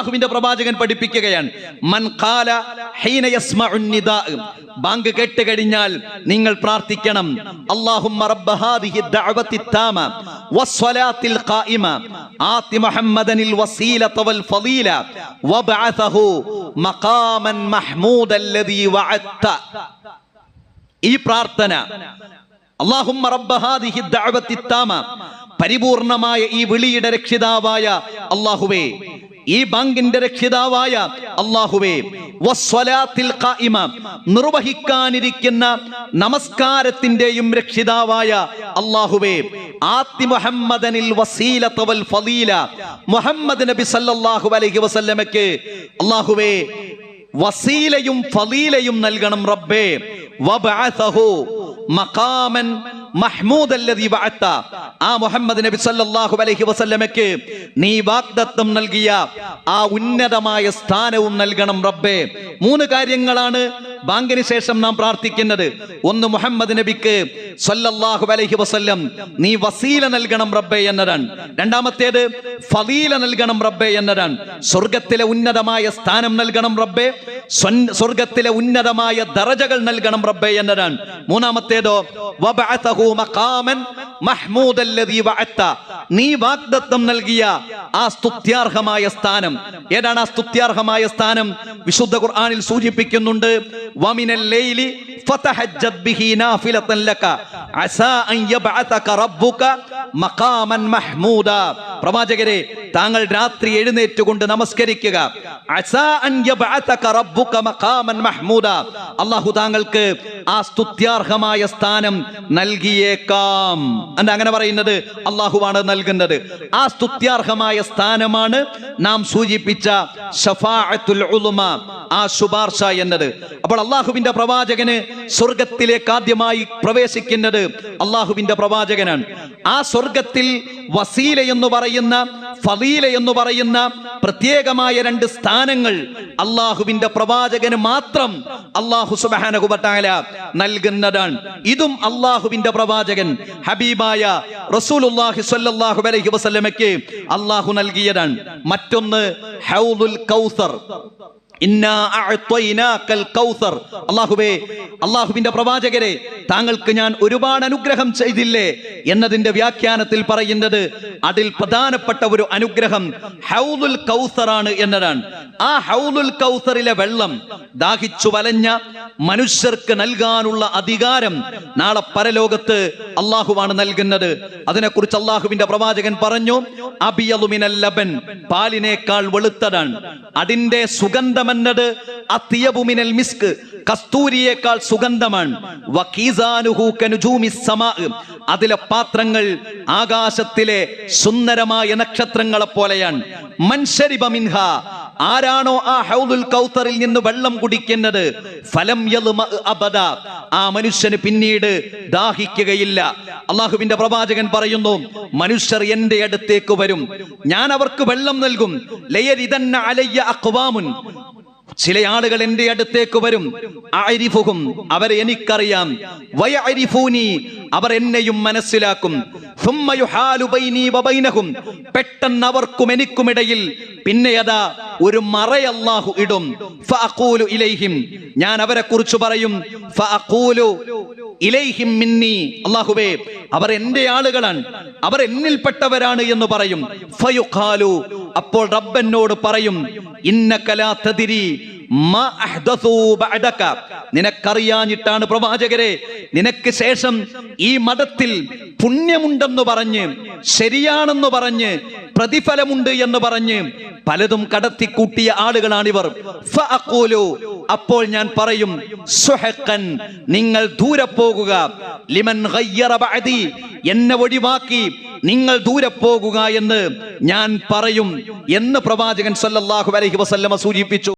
അള്ളാഹുവിന്റെ പ്രവാചകൻ പഠിപ്പിക്കുകയാണ്. മൻ ഖാല ഹീന യസ്മഉൻ നിദാ. ബാങ്ക് കേട്ട് കഴിഞ്ഞാൽ നിങ്ങൾ പ്രാർത്ഥിക്കണം. ഈ പ്രാർത്ഥന താമ പരിപൂർണമായ ഈ വിളിയുടെ രക്ഷിതാവായ അല്ലാഹുവേ ഈ ബാങ്കിന്റെ രക്ഷിതാവായ അള്ളാഹുവേ നിർവഹിക്കാനിരിക്കുന്ന നമസ്കാരത്തിന്റെയും രക്ഷിതാവായ അള്ളാഹുവേ ആത്തി മുഹമ്മദനിൽ വസീലത വൽ ഫളീല മുഹമ്മദ് നബി സല്ലല്ലാഹു അലൈഹി വസല്ലമയ്ക്ക് അള്ളാഹുവേ വസീലയും ഫലീലയും നൽകണം റബ്ബേ വബഅസഹു മഖാമൻ മഹ്മൂദ് അല്ലദീ ബഅത്ത ആ മുഹമ്മദ് നബി സല്ലല്ലാഹു അലൈഹി വസല്ലമയ്ക്ക് നീ വാഗ്ദത്തം നൽകിയ ആ ഉന്നതമായ സ്ഥാനവും നൽകണം റബ്ബേ. മൂന്ന് കാര്യങ്ങളാണ് ബാങ്കിന് ശേഷം നാം പ്രാർത്ഥിക്കുന്നത്. ഒന്ന് മുഹമ്മദ് നബിക്ക് സല്ലല്ലാഹു അലൈഹി വസല്ലം നീ വസീല നൽകണം റബ്ബേ എന്നതാണ്. രണ്ടാമത്തേത് ഫലീല നൽകണം റബ്ബേ എന്നതാണ്. സ്വർഗത്തിലെ ഉന്നതമായ സ്ഥാനം നൽകണം റബ്ബേ. സ്വർഗത്തിലെ ഉന്നതമായ ദറജകൾ നൽകണം റബ്ബേ എന്നതാണ് മൂന്നാമത്തേതോ നീ വാഗ്ദത്തം നൽകിയ ആ സ്തുത്യാർഹമായ സ്ഥാനം. ഏതാണ് ആ സ്തുത്യാർഹമായ സ്ഥാനം? വിശുദ്ധ ഖുർആാനിൽ സൂചിപ്പിക്കുന്നുണ്ട് ഫതഹജ്ജത് ബിഹി നാഫിലതൻ ലക. അസാ അൻ യബ്അതക റബ്ബുക മഖാമൻ മഹ്മൂദ. പ്രവാചകരെ താങ്കൾ രാത്രി എഴുന്നേറ്റുകൊണ്ട് നമസ്കരിക്കുക. അള്ളാഹു മഹ്മൂദ. അല്ലാഹു താങ്കൾക്ക് ആ സ്തുത്യാർഹമായ സ്ഥാനം നൽകിയേക്കാം. എന്താ അങ്ങനെ പറയുന്നത്? അള്ളാഹുവാണ് നൽകുന്നത്. ആ സ്തുത്യാർഹമായ സ്ഥാനമാണ് നാം സൂചിപ്പിച്ച ഷഫാഅത്തുൽ ആ ശുപാർശ എന്നത്. അപ്പോൾ അള്ളാഹുവിന്റെ പ്രവാചകന് സ്വർഗത്തിലേക്ക് ആദ്യമായി പ്രവേശിക്കുന്നത് അള്ളാഹുവിന്റെ പ്രവാചകനാണ്. ആ സ്വർഗത്തിൽ വസീല എന്ന് പറയുന്ന ഫലീല എന്ന് പറയുന്ന പ്രത്യേകമായ രണ്ട് സ്ഥാനങ്ങൾ അള്ളാഹുവിന്റെ പ്രവാചകന് മാത്രം അള്ളാഹു സുബാനകുബട്ടാല നൽകുന്നതാണ്. ഇതും അള്ളാഹുവിന്റെ പ്രവാചകൻ ഹബീബായ റസൂലുള്ളാഹി സ്വല്ലല്ലാഹു അലൈഹി വസല്ലമയ്ക്ക് അള്ളാഹു നൽകിയതാണ്. മറ്റൊന്ന് ഹൗദുൽ കൗസർ. അല്ലാഹുവിന്റെ പ്രവാചകരെ താങ്കൾക്ക് ഞാൻ ഒരുപാട് അനുഗ്രഹം ചെയ്തില്ലേ? എന്നതിന്റെ വ്യാഖ്യാനത്തിൽ പറയുന്നത് അതിൽ പ്രധാനപ്പെട്ട ഒരു അനുഗ്രഹം ഹൗലുൽ കൗസറാണ് എന്നതാണ്. ആ ഹൗലുൽ കൗസറിലെ വെള്ളം ദാഹിച്ചു വലഞ്ഞ മനുഷ്യർക്ക് നൽകാനുള്ള അധികാരം നാളെ പരലോകത്ത് അള്ളാഹുവാണ് നൽകുന്നത്. അതിനെക്കുറിച്ച് അള്ളാഹുവിന്റെ പ്രവാചകൻ പറഞ്ഞു അബിയലുമിനൽ ലബൻ പാലിനേക്കാൾ വെളുത്തതാണ്. അതിന്റെ സുഗന്ധമെന്നത് അത്തിയബുമിനൽ മിസ്ക് കസ്തൂരിയേക്കാൾ സുഗന്ധമാണ്. അതിലെ പാത്രങ്ങൾ ആകാശത്തിലെ സുന്ദരമായ നക്ഷത്രങ്ങളെ പോലെയാണ് മൻഷരിബ മിൻഹ ആരാണോ ആ ഹൗദുൽ കൗത്തറിൽ നിന്ന് വെള്ളം കുടിക്കുന്നത്? ഫലം അബദ. ആ മനുഷ്യന് പിന്നീട് ദാഹിക്കുകയില്ല. അള്ളാഹുവിന്റെ പ്രവാചകൻ പറയുന്നു മനുഷ്യർ എന്റെ അടുത്തേക്ക് വരും. ഞാൻ അവർക്ക് വെള്ളം നൽകും. ലയരിതന്ന അലയ്യ അക്വാമുൻ ചില ആളുകൾ എന്റെ അടുത്തേക്ക് വരും. അരിഫുഹും അവരെ എനിക്കറിയാം. വയ അരിഫൂനി അവർ എന്നെയും മനസ്സിലാക്കും. പെട്ടെന്ന് അവർക്കും എനിക്കുമിടയിൽ. പിന്നെ അതാ ഒരു മറ അല്ലാഹു ഇടും. ഇലൈഹിം. ഞാൻ അവരെ കുറിച്ച് പറയും ഇലൈഹിം മിന്നി. അല്ലാഹുവേ അവർ എന്റെ ആളുകളാണ് അവർ എന്നിൽപ്പെട്ടവരാണ് എന്ന് പറയും. അപ്പോൾ റബ്ബനോട് പറയും ഇന്നകലാ തദിരി നിനക്കറിയാഞ്ഞിട്ടാണ് പ്രവാചകരെ. നിനക്ക് ശേഷം ഈ മതത്തിൽ പുണ്യമുണ്ടെന്ന് പറഞ്ഞ് ശരിയാണെന്ന് പറഞ്ഞ് പ്രതിഫലമുണ്ട് എന്ന് പറഞ്ഞ് പലതും കടത്തിക്കൂട്ടിയ ആളുകളാണിവർ. അപ്പോൾ ഞാൻ പറയും സുഹഖൻ നിങ്ങൾ ദൂരെ പോകുക. ലിമൻ എന്നെ ഒഴിവാക്കി നിങ്ങൾ ദൂരെ പോകുക എന്ന് ഞാൻ പറയും എന്ന് പ്രവാചകൻ സല്ലല്ലാഹു അലൈഹി വസല്ലമ സൂചിപ്പിച്ചു.